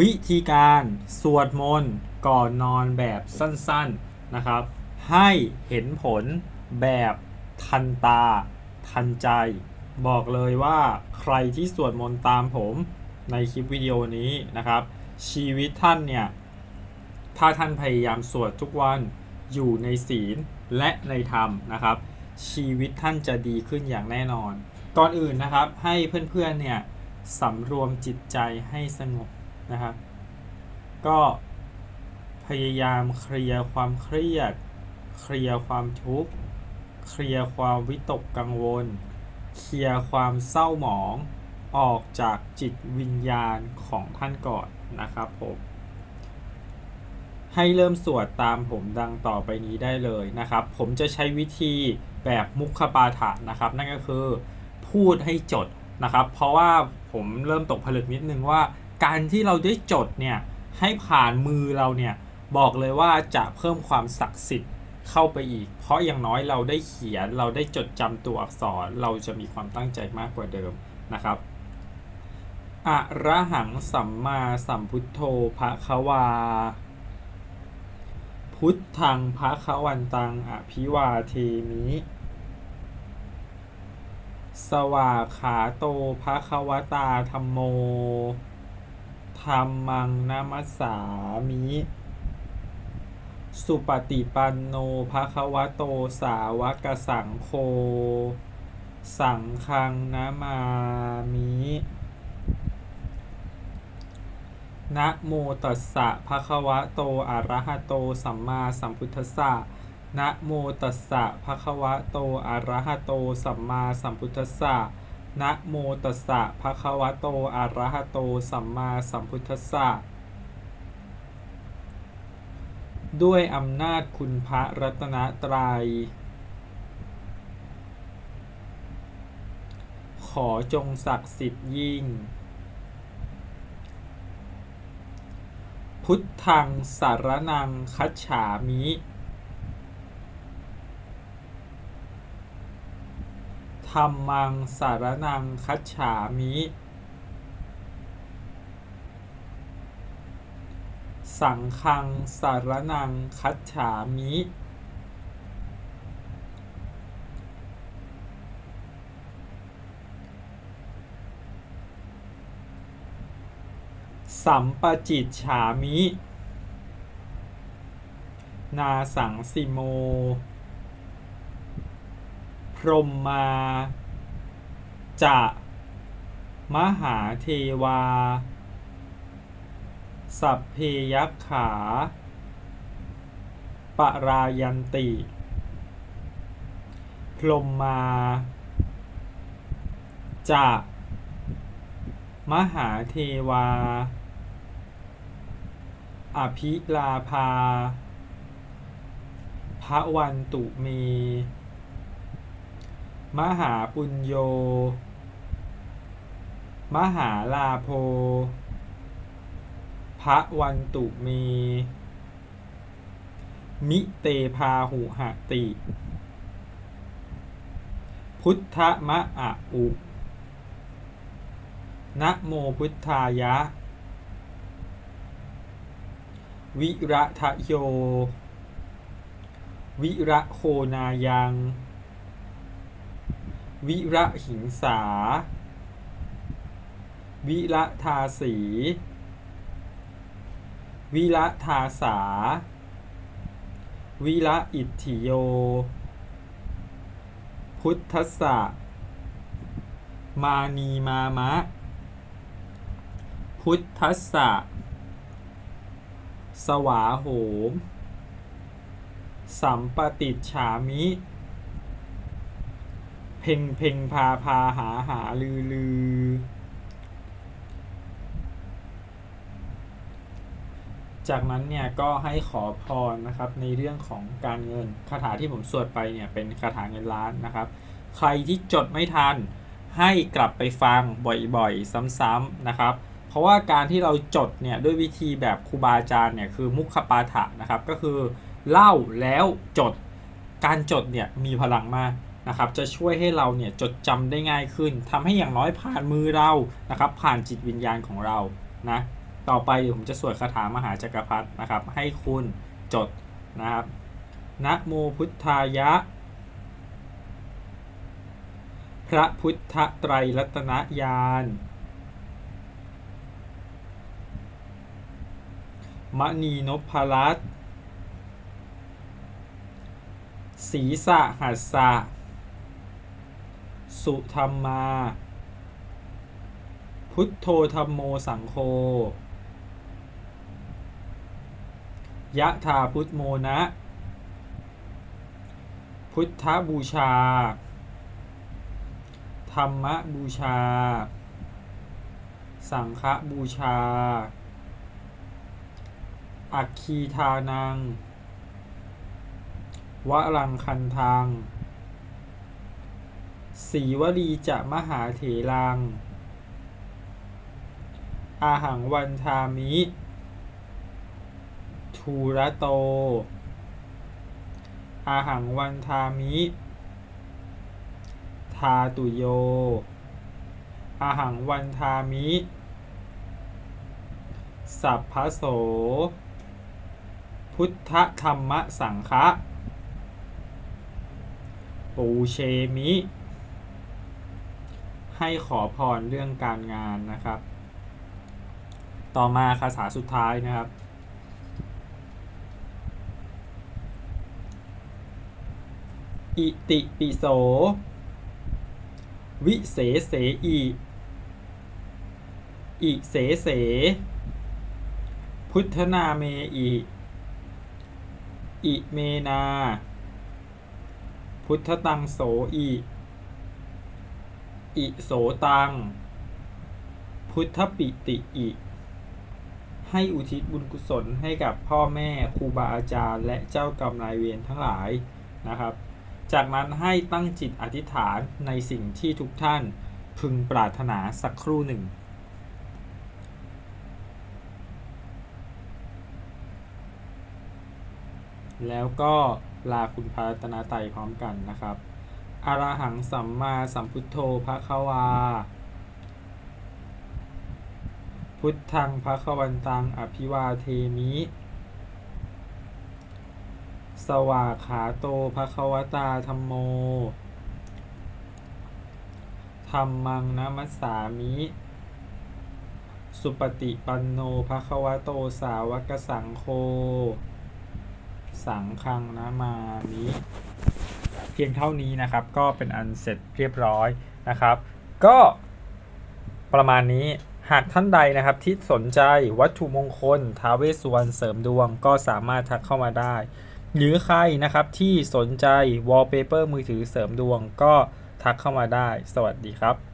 วิธีการสวดมนต์ก่อนนอนแบบสั้นๆนะครับ ให้เห็นผลแบบทันตา ทันใจ บอกเลยว่าใครที่สวดมนต์ตามผมในคลิปวิดีโอนี้นะครับ ชีวิตท่านเนี่ย ถ้าท่านพยายามสวดทุกวันอยู่ในศีลและในธรรมนะครับ ชีวิตท่านจะดีขึ้นอย่างแน่นอน ก่อนอื่นนะครับให้เพื่อนๆเนี่ยสำรวมจิตใจให้สงบ นะครับ ก็พยายามเคลียร์ความเครียด เคลียร์ความทุกข์ เคลียร์ความวิตกกังวล เคลียร์ความเศร้าหมองออกจากจิตวิญญาณของท่านก่อนนะครับผมให้เริ่มสวดตามผมดังต่อไปนี้ได้เลยนะครับ ผมจะใช้วิธีแบบมุขปาฐะนะครับ นั่นก็คือพูดให้จดนะครับ เพราะว่าผมเริ่มตกผลึกนิดนึงว่า การที่เราได้จดเนี่ยให้ผ่านมือเราเนี่ยบอกเลยว่าจะเพิ่มความศักดิ์สิทธิ์เข้าไปอีก เพราะอย่างน้อยเราได้เขียนเราได้จดจำตัวอักษร เราจะมีความตั้งใจมากกว่าเดิมนะครับอะระหังสัมมาสัมพุทโธภะคะวา พุทธังภะคะวันตังอภิวาเทมิ สวาขาโตภะคะวตาธรรมโม ธรรมังนามัสสามิ สุปฏิปันโนภะคะวะโตสาวกสังโฆ สังฆังนามามินะโมตัสสะภะคะวะโตอะระหะโตสัมมาสัมพุทธัสสะนะโมตัสสะภะคะวะโตอะระหะโตสัมมาสัมพุทธัสสะ นะโมตัสสะภะคะวะโตอะระหะโต สัมมาสัมพุทธัสสะ ด้วยอำนาจคุณพระรัตนตรัย ขอจงศักดิ์สิทธิ์ยิ่ง พุทธังสารนังคัจฉามิ ธรรมังสารนังคัจฉามิ สังฆังสารนังคัจฉามิ สัมปจิตฉามิ นาสังสิโม พรหมมาจะมหาเทวา สัพเพยักขา ปรายันติ พรหมมาจะมหาเทวา อภิลาภาพระวันตุเม มหาปุญโย มหาลาโภพระวันตุเม มิเตพาหุหติ พุทธมะอะอุนะโมพุทธายะ วิระทะโย วิระโคนายัง วิระหิงสา วิระทาสี วิระทาสา วิระอิทธิโย พุทธสะมานีมามะ พุทธสะสวาโหม สัมปติฉามิ เพ่งเพ่งพาพาหาหาลือลือ จากนั้นเนี่ยก็ให้ขอพรนะครับในเรื่องของการเงินคาถาที่ผมสวดไปเนี่ยเป็นคาถาเงินล้านนะครับ ใครที่จดไม่ทันให้กลับไปฟังบ่อยๆ ซ้ำๆนะครับ เพราะว่าการที่เราจดเนี่ยด้วยวิธีแบบครูบาอาจารย์เนี่ยคือมุขปาฐะนะครับก็คือเล่าแล้วจดการจดเนี่ยมีพลังมาก นะครับจะช่วยให้เราเนี่ยจดจำได้ง่ายขึ้นทำให้อย่างน้อยผ่านมือเรานะครับ ผ่านจิตวิญญาณของเรานะต่อไปเดี๋ยวผมจะสวดคาถามหาจักรพรรดินะครับ ให้คุณจดนะครับนะโมพุทธายะ พระพุทธไตรรัตนญาณมณีนพรัตน์ศีสะหัสสะ สุธรรมมา พุทโธธรรมโมสังโฆยะธาพุทโมนะ พุทธบูชา ธรรมบูชา สังฆบูชา อัคคีทานัง วรังคันทัง สีวลีจะมหาเถรัง อาหังวันทามิ ทูระโต อาหังวันทามิ ทาตุโย อาหังวันทามิ สัพพโส พุทธธรรมสังฆะปูเชมิ ให้ขอพรเรื่องการงานนะครับ ต่อมาคาถาสุดท้ายนะครับ อิติปิโส วิเสเสอีอิเสเส พุทธนาเมอีอิเมนา พุทธตังโสอี อิโสตัง พุทธปิติอิ ให้อุทิศบุญกุศลให้กับพ่อแม่ครูบาอาจารย์ และเจ้ากรรมนายเวรทั้งหลายนะครับ จากนั้นให้ตั้งจิตอธิษฐานในสิ่งที่ทุกท่านพึงปรารถนาสักครู่หนึ่งแล้วก็ลาคุณพระรัตนาไตยพร้อมกันนะครับ อรหังสัมมาสัมพุทโธพระควา พุทธังพระควันตังอภิวาเทมิ สวากขาโตภะควตาธรรมโมธรรมังนัมัสสามิ สุปฏิปันโนภะคะวะโตสาวกสังโฆ สังฆังนะมามิ เพียงเท่านี้นะครับ ก็เป็นอันเสร็จเรียบร้อยนะครับ ก็ประมาณนี้หากท่านใดนะครับที่สนใจวัตถุมงคลท้าเวสสุวรรณเสริมดวงก็สามารถทักเข้ามาได้ หรือใครนะครับที่สนใจวอลเปเปอร์มือถือเสริมดวงก็ทักเข้ามาได้ สวัสดีครับ